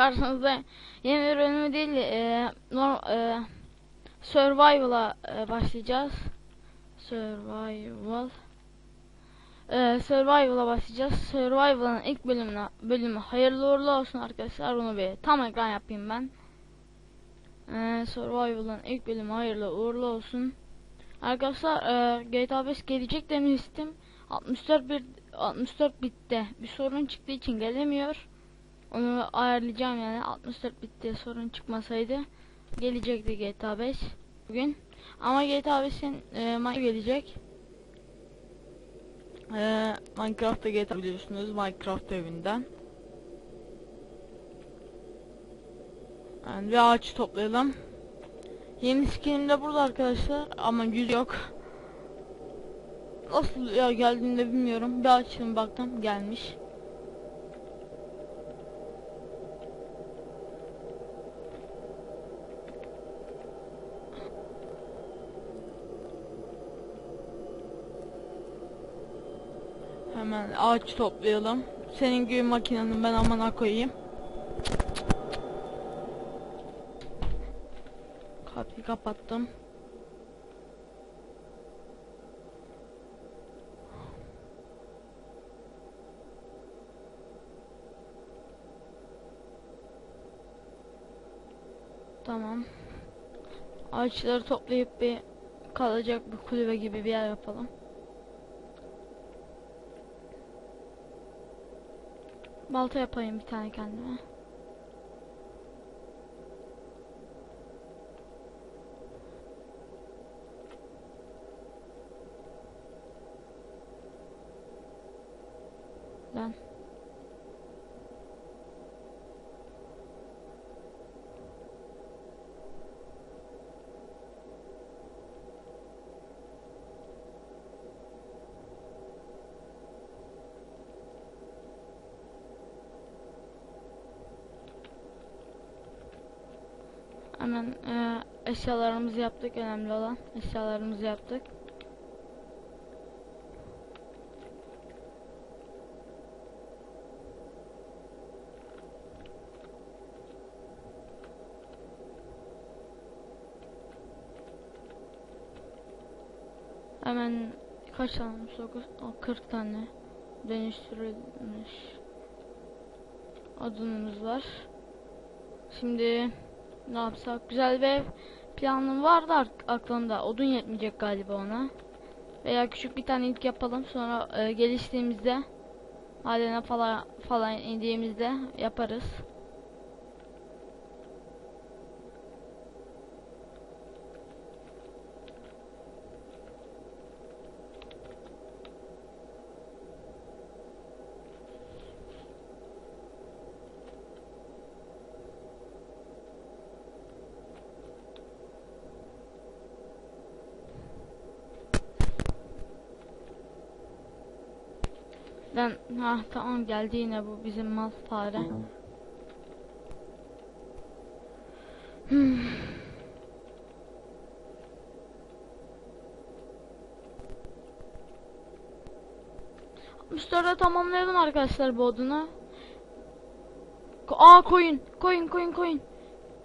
karşınızda yeni bir bölümü değil e, norm, e, Survival'a e, başlayacağız. Survival. E, Survival'a başlayacağız. Survival'ın ilk bölümüne bölümü hayırlı uğurlu olsun arkadaşlar. Onu bir tam ekran yapayım ben. E, Survival'ın ilk bölümü hayırlı uğurlu olsun. Arkadaşlar e, GTA 5 gelecek demiştim. 64 bir 64 bitte bir sorun çıktığı için gelemiyor. Onu ayarlayacağım yani 64 bitte sorun çıkmasaydı gelecekti GTA 5 bugün. Ama GTA 5'in e, Minecraft gelecek. E, Minecraft'ta GTA biliyorsunuz Minecraft evinden. Yani bir ağaç toplayalım. Yeni skinim de burada arkadaşlar ama yüz yok. Nasıl ya geldiğinde bilmiyorum. Bir açtım baktım gelmiş. Hemen ağaç toplayalım. Senin gibi makinenin ben amana koyayım. Kapıyı kapattım. Tamam. Ağaçları toplayıp bir kalacak bir kulübe gibi bir yer yapalım. Balta yapayım bir tane kendime. Lan. Hemen e, eşyalarımızı yaptık önemli olan eşyalarımızı yaptık. Hemen kaç tane? 9, 40 tane dönüştürülmüş odunumuz var. Şimdi ne yapsak? Güzel bir ev planım vardı ak- aklımda. Odun yetmeyecek galiba ona. Veya küçük bir tane ilk yapalım. Sonra e, geliştiğimizde madene falan falan indiğimizde yaparız. Ben ha tamam geldi yine bu bizim mal fare. Hmm. Müşteriye tamamlayalım arkadaşlar bu odunu. Ko- Aa koyun, koyun, koyun, koyun.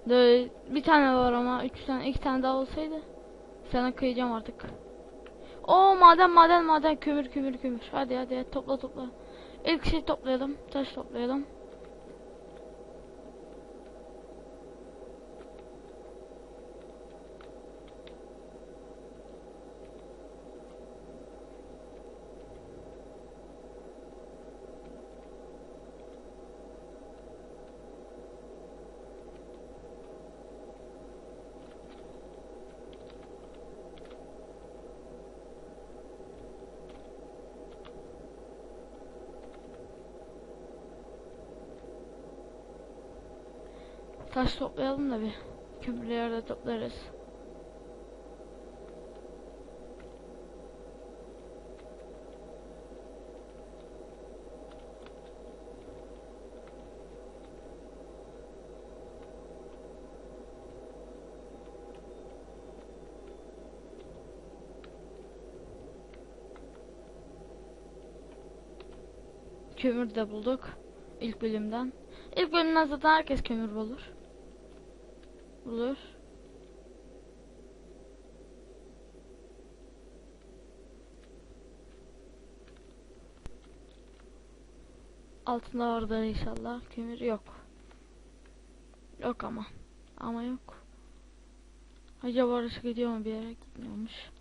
De, bir tane var ama üç tane, iki tane daha olsaydı. Sana kıyacağım artık. O maden, maden, maden, kömür, kömür, kömür. Hadi, hadi, hadi topla, topla. İlk şey toplayalım, taş toplayalım. Taş toplayalım da bir. Kömürleri de toplarız. Kömür de bulduk ilk bölümden. İlk bölümden zaten herkes kömür bulur. Bulur. Altında vardır inşallah. Kömür yok. Yok ama. Ama yok. Acaba orası gidiyor mu bir yere gitmiyormuş.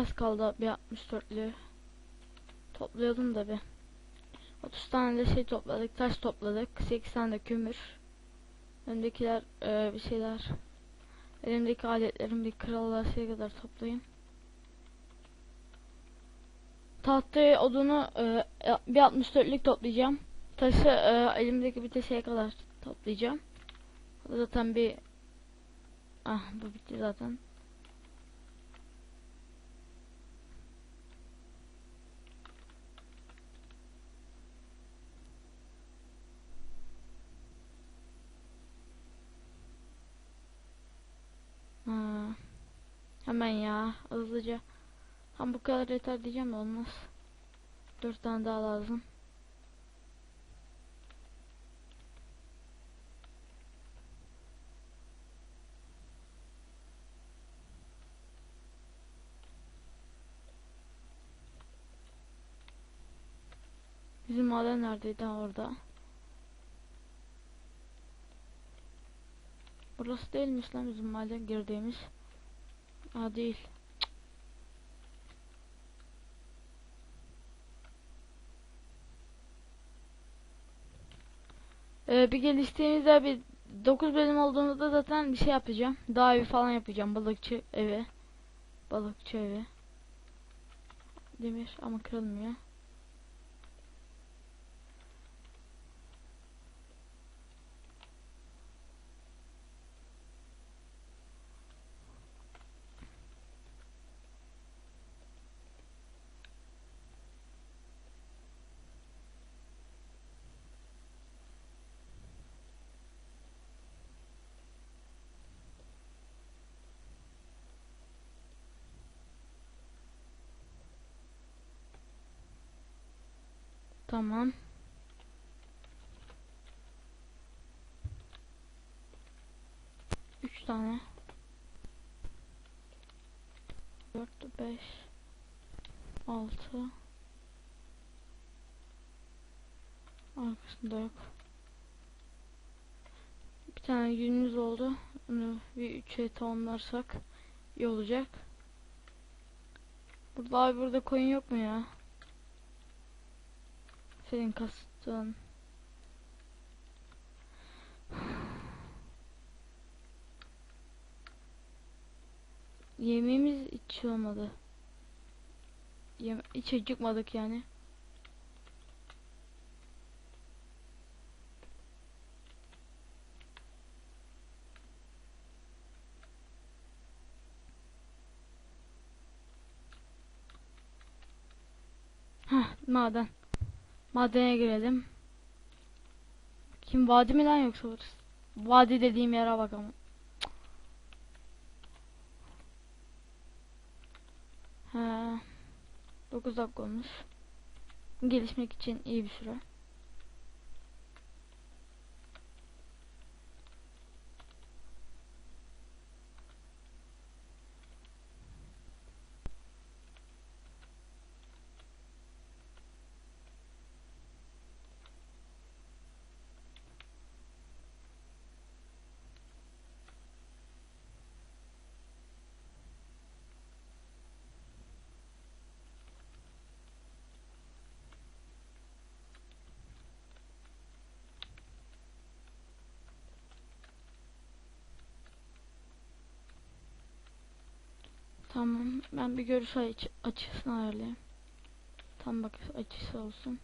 Az kaldı bir 64'lü. Toplayalım da bir. 30 tane de şey topladık. Taş topladık. 8 tane de kömür. Öndekiler e, bir şeyler. Elimdeki aletlerim bir krallaşıya kadar toplayayım. Tahtayı odunu e, bir 64'lük toplayacağım. Taşı e, elimdeki bir şeye kadar toplayacağım. Zaten bir Ah bu bitti zaten. Ha. Hemen ya hızlıca. Tam bu kadar yeter diyeceğim olmaz. Dört tane daha lazım. Bizim maden neredeydi? Orada. Burası değilmiş lan bizim maden girdiğimiz. Ha değil. Ee, bir geliştiğimizde bir 9 bölüm olduğunda da zaten bir şey yapacağım. Daha evi falan yapacağım. Balıkçı evi. Balıkçı evi. Demir ama kırılmıyor. Tamam. Üç tane. Dört, beş, altı. Arkasında yok. Bir tane günümüz oldu. Onu bir üçe tamamlarsak iyi olacak. Burada abi burada koyun yok mu ya? Senin kastın. Yemeğimiz hiç olmadı. Yeme hiç acıkmadık yani. Heh, maden. Madene girelim. Kim vadi mi lan yoksa burası? Vadi dediğim yere bak ama. Ha. 9 dakika olmuş. Gelişmek için iyi bir süre. Tamam. Ben bir görüş aç açısını ayarlayayım. Tam bak açısı olsun.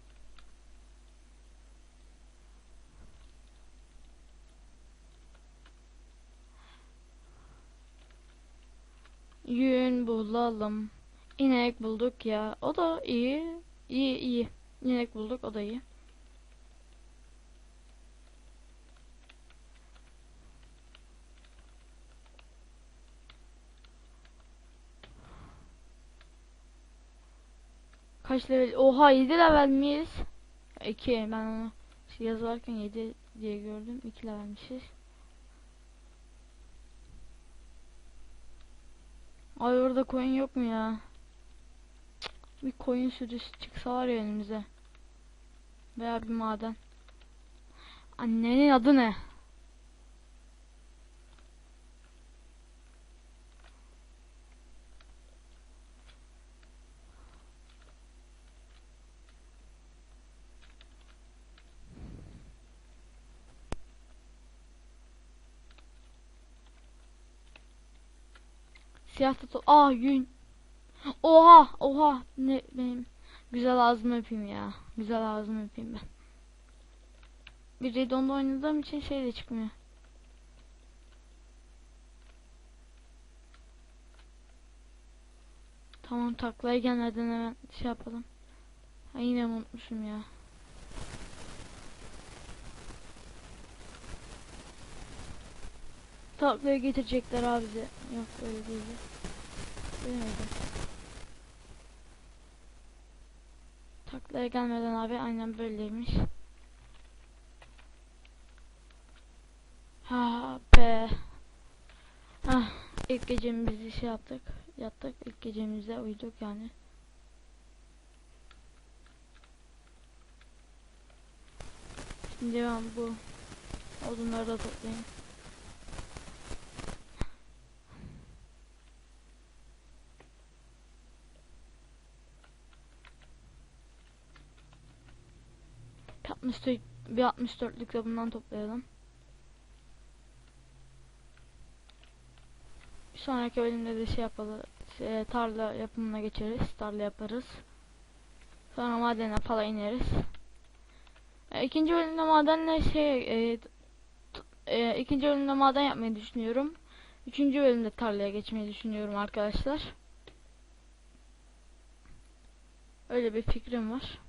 Yün bulalım. İnek bulduk ya. O da iyi. İyi iyi. İnek bulduk o da iyi. Kaç level? Oha 7 level miyiz? 2 ben onu şey yazarken 7 diye gördüm. 2 levelmişiz. Ay orada coin yok mu ya? Bir coin sürüsü çıksa var ya önümüze. Veya bir maden. Annenin adı ne? Siyah tato. Aa yün. Oha oha ne benim güzel ağzımı öpeyim ya. Güzel ağzımı öpeyim ben. Bir redonda oynadığım için şey de çıkmıyor. Tamam taklaya gelmeden hemen şey yapalım. Ha, yine unutmuşum ya. Taklaya getirecekler abi bize. Yok öyle değil. Bilemedim. Taklaya gelmeden abi aynen böyleymiş. Ha be. Ah ilk gecemizi şey yaptık. Yattık ilk gecemizde uyuduk yani. Şimdi ben bu odunları da toplayayım. Bir 64 bir 64'lük de bundan toplayalım. Bir sonraki bölümde de şey yapalım. şey, tarla yapımına geçeriz. Tarla yaparız. Sonra madene falan ineriz. E, ikinci bölümde madenle şey e, e, ikinci bölümde maden yapmayı düşünüyorum. Üçüncü bölümde tarlaya geçmeyi düşünüyorum arkadaşlar. Öyle bir fikrim var.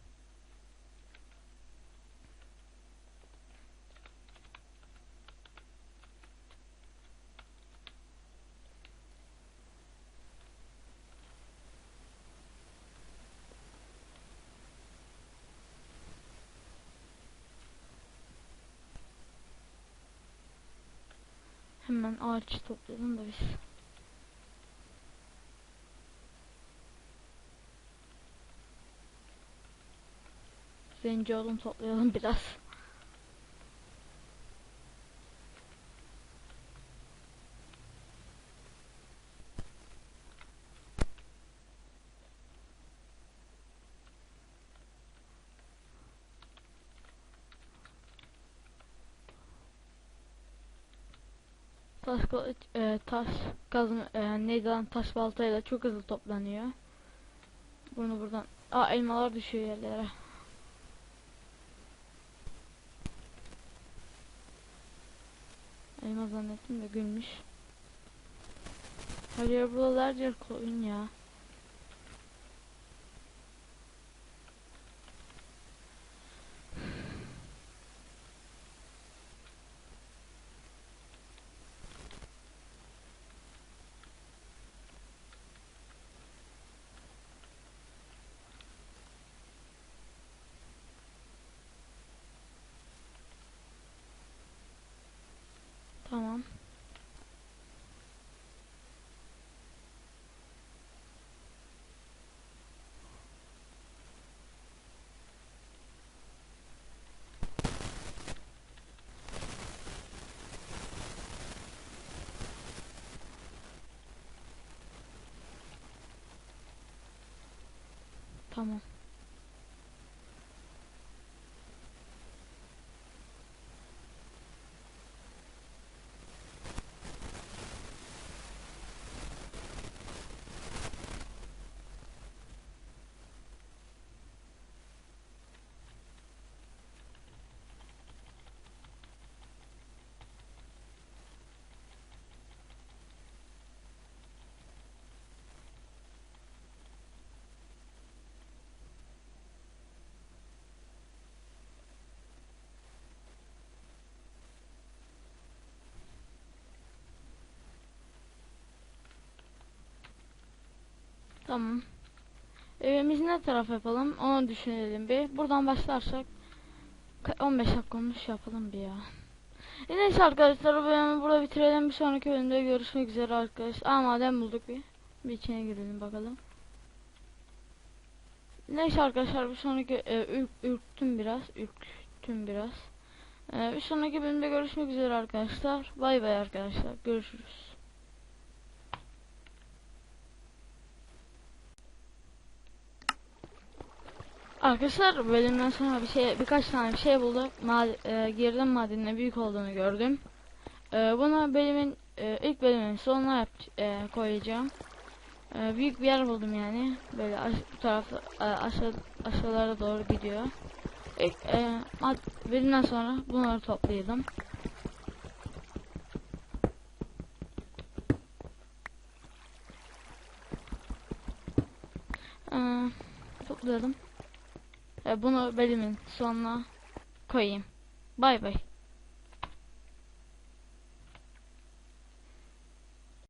Hemen ağaç toplayalım da biz. Zenci odun toplayalım biraz. Taş e, taş kazma, e, neydi lan taş baltayla çok hızlı toplanıyor. Bunu buradan, aa elmalar düşüyor yerlere. Elma zannettim de gülmüş. Hayır buralar yer koyun ya. Tamam. Tamam. Tamam. Evimizi ne taraf yapalım onu düşünelim bir. Buradan başlarsak ka- 15 dakika olmuş yapalım bir ya. E neyse arkadaşlar bu bölümü burada bitirelim. Bir sonraki bölümde görüşmek üzere arkadaşlar. Aa madem bulduk bir. Bir içine girelim bakalım. Neyse arkadaşlar bir sonraki e, ürk, ürktüm biraz. Ürktüm biraz. E, bir sonraki bölümde görüşmek üzere arkadaşlar. Bay bay arkadaşlar. Görüşürüz. Arkadaşlar bölümden sonra bir şey birkaç tane bir şey bulduk. Mad e, girdim madenine büyük olduğunu gördüm. E, bunu bölümün e, ilk bölümün sonuna yap e, koyacağım. E, büyük bir yer buldum yani. Böyle aş bu tarafta e, aşağı aşağılara doğru gidiyor. İlk, e, bölümden sonra bunları toplayalım. E, toplayalım. E, bunu bölümün sonuna koyayım. Bay bay.